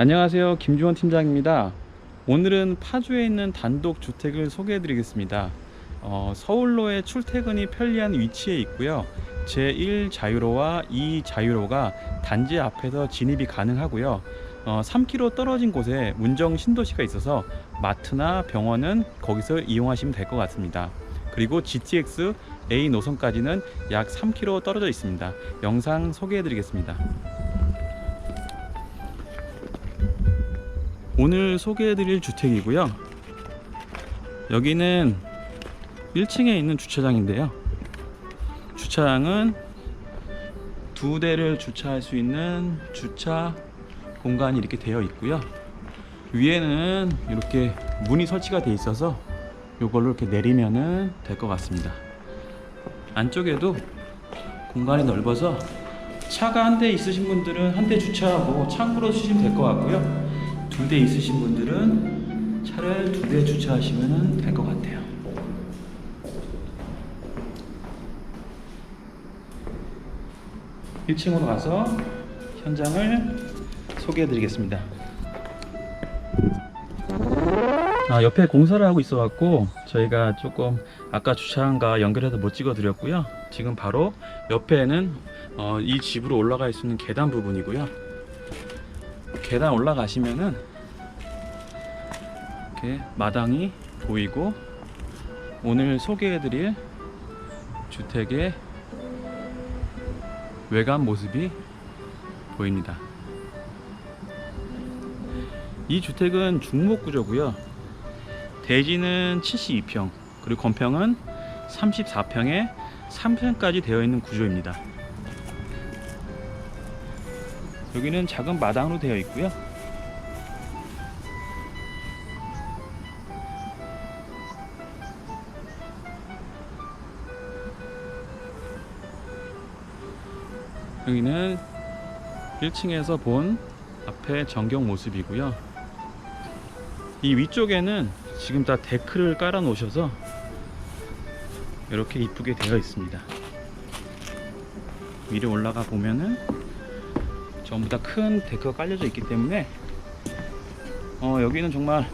안녕하세요. 김주원 팀장입니다. 오늘은 파주에 있는 단독 주택을 소개해 드리겠습니다. 어, 서울로의 출퇴근이 편리한 위치에 있고요. 제1 자유로와 2 자유로가 단지 앞에서 진입이 가능하고요. 어, 3km 떨어진 곳에 문정 신도시가 있어서 마트나 병원은 거기서 이용하시면 될 것 같습니다. 그리고 GTX A 노선까지는 약 3km 떨어져 있습니다. 영상 소개해 드리겠습니다. 오늘 소개해드릴 주택이고요. 여기는 1층에 있는 주차장인데요. 주차장은 두 대를 주차할 수 있는 주차 공간이 이렇게 되어 있고요. 위에는 이렇게 문이 설치가 되어 있어서 이걸로 이렇게 내리면은 될 것 같습니다. 안쪽에도 공간이 넓어서 차가 한 대 있으신 분들은 한 대 주차하고 창고로 쓰시면 될 것 같고요. 두대 있으신 분들은 차를 두 대 주차하시면 될 것 같아요. 일층으로 가서 현장을 소개해 드리겠습니다. 아, 옆에 공사를 하고 있어 갖고 저희가 조금 아까 주차장과 연결해서 못 찍어 드렸고요. 지금 바로 옆에는 어, 이 집으로 올라갈 수 있는 계단 부분이고요. 계단 올라가시면은 이렇게 마당이 보이고 오늘 소개해드릴 주택의 외관 모습이 보입니다. 이 주택은 중목 구조고요. 대지는 72평 그리고 건평은 34평에 3층까지 되어 있는 구조입니다. 여기는 작은 마당으로 되어 있고요. 여기는 1층에서 본 앞에 전경 모습이고요. 이 위쪽에는 지금 다 데크를 깔아 놓으셔서 이렇게 이쁘게 되어 있습니다. 위로 올라가 보면은 전부 다 큰 데크가 깔려져 있기 때문에 어, 여기는 정말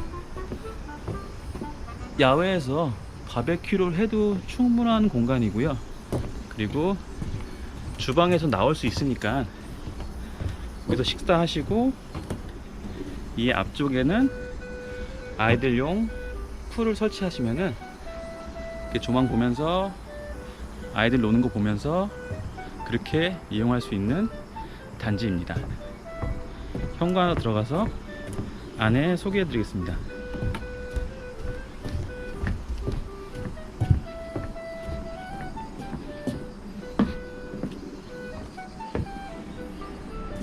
야외에서 바베큐를 해도 충분한 공간이고요. 그리고 주방에서 나올 수 있으니까 여기서 식사하시고 이 앞쪽에는 아이들용 풀을 설치하시면은 조망 보면서 아이들 노는 거 보면서 그렇게 이용할 수 있는 단지입니다. 현관으로 들어가서 안에 소개해 드리겠습니다.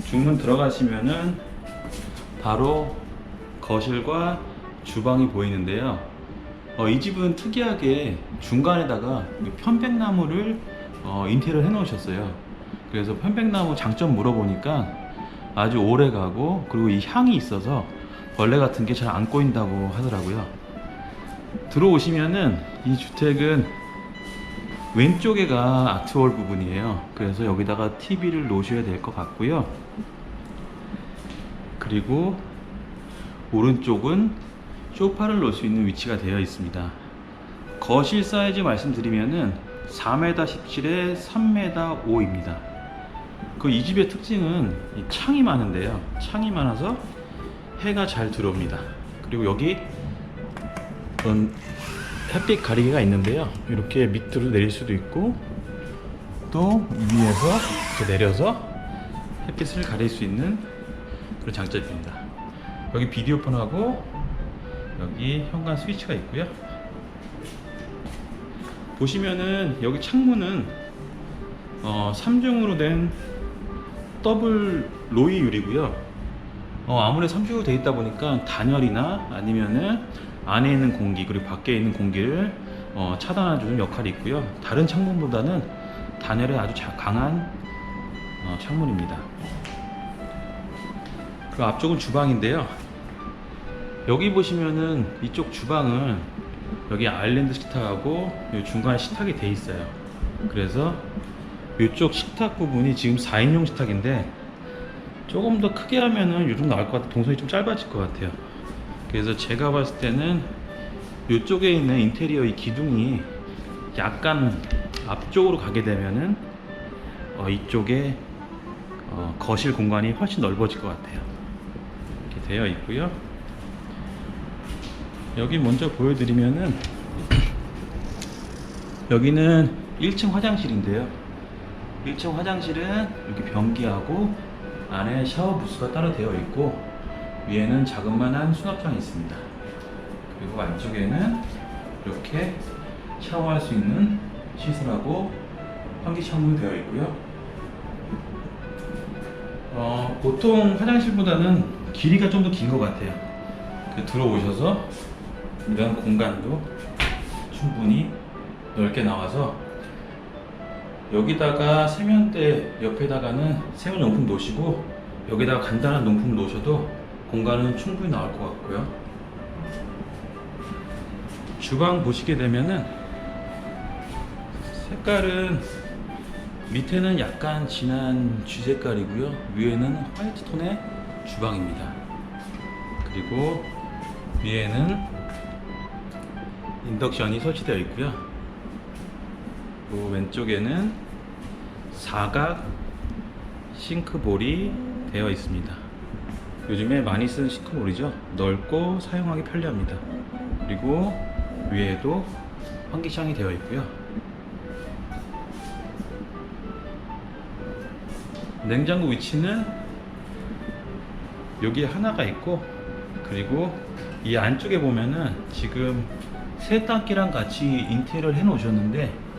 중문 들어가시면은 바로 거실과 주방이 보이는데요. 어, 이 집은 특이하게 중간에다가 편백나무를 어, 인테리어 해 놓으셨어요. 그래서 편백나무 장점 물어보니까 아주 오래 가고 그리고 이 향이 있어서 벌레 같은 게 잘 안 꼬인다고 하더라고요. 들어오시면은 이 주택은 왼쪽에가 아트월 부분이에요. 그래서 여기다가 TV를 놓으셔야 될 것 같고요. 그리고 오른쪽은 소파를 놓을 수 있는 위치가 되어 있습니다. 거실 사이즈 말씀드리면은 4m 17에 3m 5입니다. 그 이 집의 특징은 이 창이 많은데요. 창이 많아서 해가 잘 들어옵니다. 그리고 여기 그런 햇빛 가리개가 있는데요. 이렇게 밑으로 내릴 수도 있고 또 위에서 이렇게 내려서 햇빛을 가릴 수 있는 그런 장점입니다. 여기 비디오폰하고 여기 현관 스위치가 있고요. 보시면은 여기 창문은 어, 3중으로 된 더블 로이 유리고요. 어, 아무래도 3중으로 되어 있다 보니까 단열이나 아니면은 안에 있는 공기 그리고 밖에 있는 공기를 어, 차단해주는 역할이 있고요. 다른 창문보다는 단열에 아주 자- 강한 어, 창문입니다. 그 앞쪽은 주방인데요. 여기 보시면은 이쪽 주방은 여기 아일랜드 식탁하고 이 중간에 식탁이 돼 있어요. 그래서 이쪽 식탁 부분이 지금 4인용 식탁인데 조금 더 크게 하면은 요즘 나올 것 같아. 동선이 좀 짧아질 것 같아요. 그래서 제가 봤을 때는 이쪽에 있는 인테리어 이 기둥이 약간 앞쪽으로 가게 되면은 어, 이쪽에 어, 거실 공간이 훨씬 넓어질 것 같아요. 이렇게 되어 있고요. 여기 먼저 보여드리면은 여기는 1층 화장실인데요 1층 화장실은 이렇게 변기하고 안에 샤워 부스가 따로 되어 있고 위에는 자그마한 수납장이 있습니다. 그리고 안쪽에는 이렇게 샤워할 수 있는 시설하고 환기 창문이 되어 있고요. 어, 보통 화장실보다는 길이가 좀 더 긴 것 같아요. 그 들어오셔서 이런 공간도 충분히 넓게 나와서 여기다가 세면대 옆에다가는 세면용품 놓으시고 여기다가 간단한 용품 놓으셔도 공간은 충분히 나올 것 같고요. 주방 보시게 되면은 색깔은 밑에는 약간 진한 쥐 색깔이고요. 위에는 화이트 톤의 주방입니다. 그리고 위에는 인덕션이 설치되어 있고요 그 왼쪽에는 사각 싱크볼이 되어 있습니다. 요즘에 많이 쓰는 싱크볼이죠? 넓고 사용하기 편리합니다. 그리고 위에도 환기창이 되어 있고요. 냉장고 위치는 여기 하나가 있고 그리고 이 안쪽에 보면은 지금 세탁기랑 같이 인테리어를 해 놓으셨는데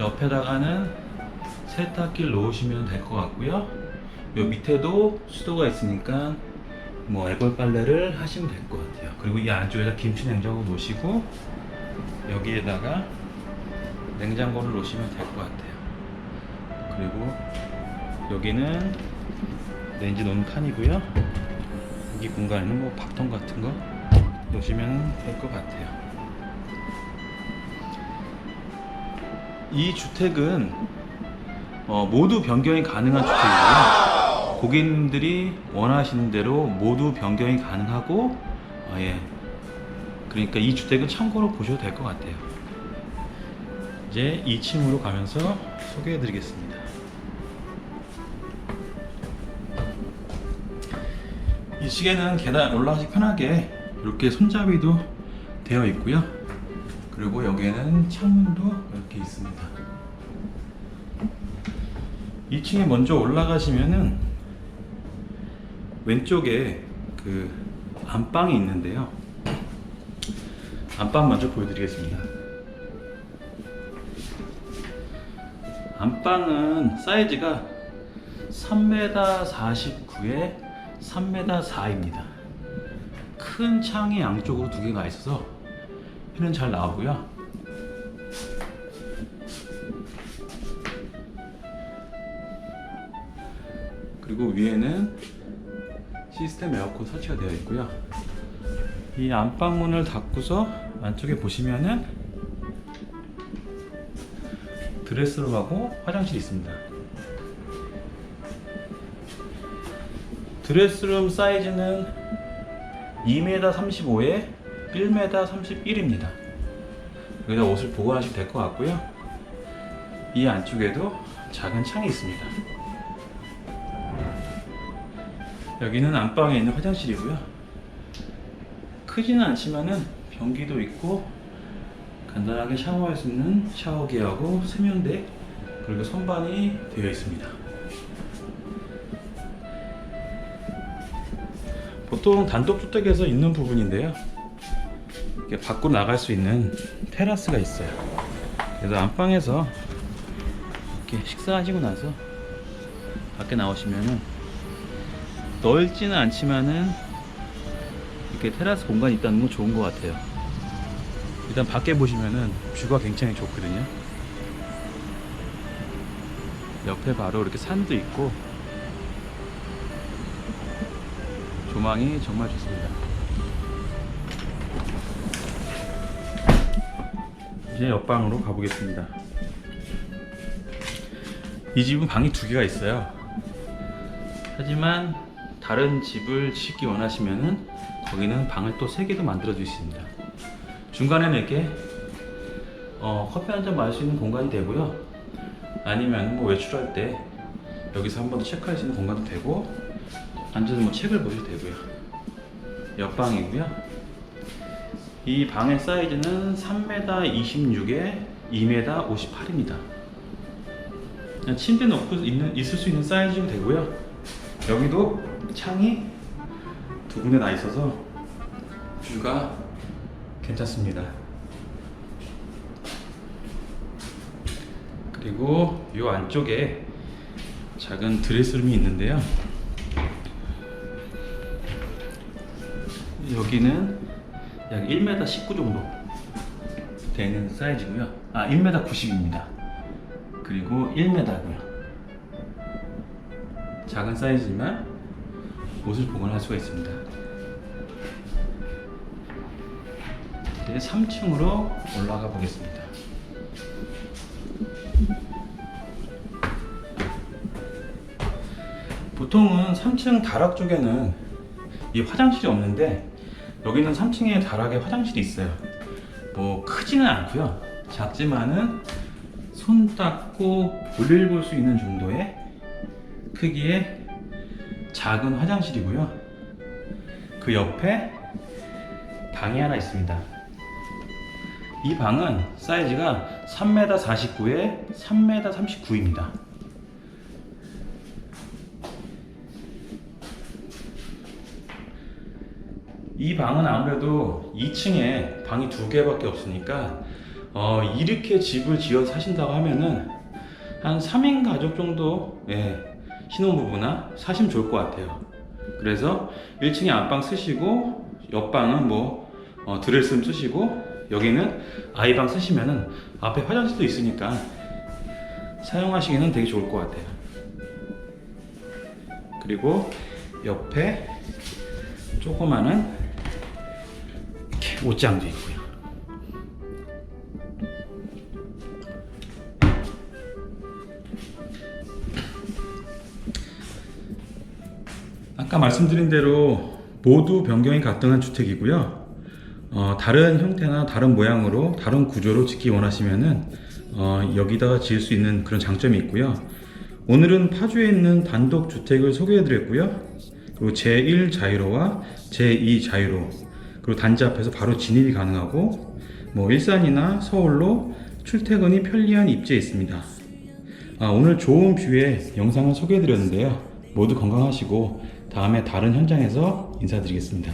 옆에다가는 세탁기를 놓으시면 될 것 같고요 요 밑에도 수도가 있으니까 뭐 애벌 빨래를 하시면 될 것 같아요 그리고 이 안쪽에다 김치 냉장고 놓으시고 여기에다가 냉장고를 놓으시면 될 것 같아요 그리고 여기는 렌즈 놓는 칸이고요. 여기 공간에는 뭐 밥통 같은 거 놓으시면 될 것 같아요. 이 주택은 어, 모두 변경이 가능한 주택이고요. 고객님들이 원하시는 대로 모두 변경이 가능하고 어, 예. 그러니까 이 주택은 참고로 보셔도 될 것 같아요. 이제 2층으로 가면서 소개해 드리겠습니다. 이 시계는 계단 올라가기 편하게 이렇게 손잡이도 되어 있고요. 그리고 여기에는 창문도 이렇게 있습니다. 2층에 먼저 올라가시면은 왼쪽에 그 안방이 있는데요. 안방 먼저 보여드리겠습니다. 안방은 사이즈가 3m 49에 3m 4입니다. 큰 창이 양쪽으로 두 개가 있어서 해는 잘 나오고요. 그리고 위에는 시스템 에어컨 설치가 되어 있고요. 이 안방문을 닫고서 안쪽에 보시면은 드레스룸하고 화장실이 있습니다. 드레스룸 사이즈는 2m 35에 1m 31입니다. 여기다 옷을 보관하시면 될 것 같고요. 이 안쪽에도 작은 창이 있습니다. 여기는 안방에 있는 화장실이고요. 크지는 않지만은 변기도 있고 간단하게 샤워할 수 있는 샤워기하고 세면대 그리고 선반이 되어 있습니다. 보통 단독주택에서 있는 부분인데요. 이렇게 밖으로 나갈 수 있는 테라스가 있어요. 그래서 안방에서 이렇게 식사하시고 나서 밖에 나오시면은 넓지는 않지만은 이렇게 테라스 공간이 있다는 건 좋은 것 같아요. 일단 밖에 보시면은 뷰가 굉장히 좋거든요. 옆에 바로 이렇게 산도 있고 조망이 정말 좋습니다. 이제 옆방으로 가보겠습니다. 이 집은 방이 두 개가 있어요. 하지만 다른 집을 짓기 원하시면은 거기는 방을 또 세 개도 만들어 주십니다. 중간에는 이렇게 어, 커피 한 잔 마실 수 있는 공간이 되고요. 아니면 뭐 외출할 때 여기서 한 번 더 체크할 수 있는 공간도 되고 앉아서 뭐 책을 보셔도 되고요. 옆방이고요. 이 방의 사이즈는 3m 26에 2m 58입니다. 그냥 침대 넣고 있는, 있을 수 있는 사이즈가 되고요. 여기도 창이 두 군데 나 있어서 뷰가 괜찮습니다. 그리고 이 안쪽에 작은 드레스룸이 있는데요. 여기는 약 1m 19 정도 되는 사이즈고요. 아, 1m 90입니다. 그리고 1m고요. 작은 사이즈지만 옷을 보관할 수가 있습니다. 이제 3층으로 올라가 보겠습니다. 보통은 3층 다락 쪽에는 이 화장실이 없는데 여기는 3층에 다락에 화장실이 있어요. 뭐 크지는 않고요. 작지만은 손 닦고 볼일 볼 수 있는 정도의 크기의 작은 화장실이고요. 그 옆에 방이 하나 있습니다. 이 방은 사이즈가 3m 49에 3m 39입니다. 이 방은 아무래도 2층에 방이 두 개밖에 없으니까 어, 이렇게 집을 지어 사신다고 하면은 한 3인 가족 정도 예, 신혼부부나 사시면 좋을 것 같아요. 그래서 1층에 안방 쓰시고 옆방은 뭐 어, 드레스룸 쓰시고 여기는 아이방 쓰시면은 앞에 화장실도 있으니까 사용하시기는 되게 좋을 것 같아요. 그리고 옆에 조그마한 옷장도 있고요. 아까 말씀드린 대로 모두 변경이 가능한 주택이고요. 어, 다른 형태나 다른 모양으로 다른 구조로 짓기 원하시면은 어, 여기다가 지을 수 있는 그런 장점이 있고요. 오늘은 파주에 있는 단독 주택을 소개해 드렸고요. 그리고 제1 자유로와 제2 자유로 그리고 단지 앞에서 바로 진입이 가능하고 뭐 일산이나 서울로 출퇴근이 편리한 입지에 있습니다. 아, 오늘 좋은 뷰의 영상을 소개해드렸는데요. 모두 건강하시고 다음에 다른 현장에서 인사드리겠습니다.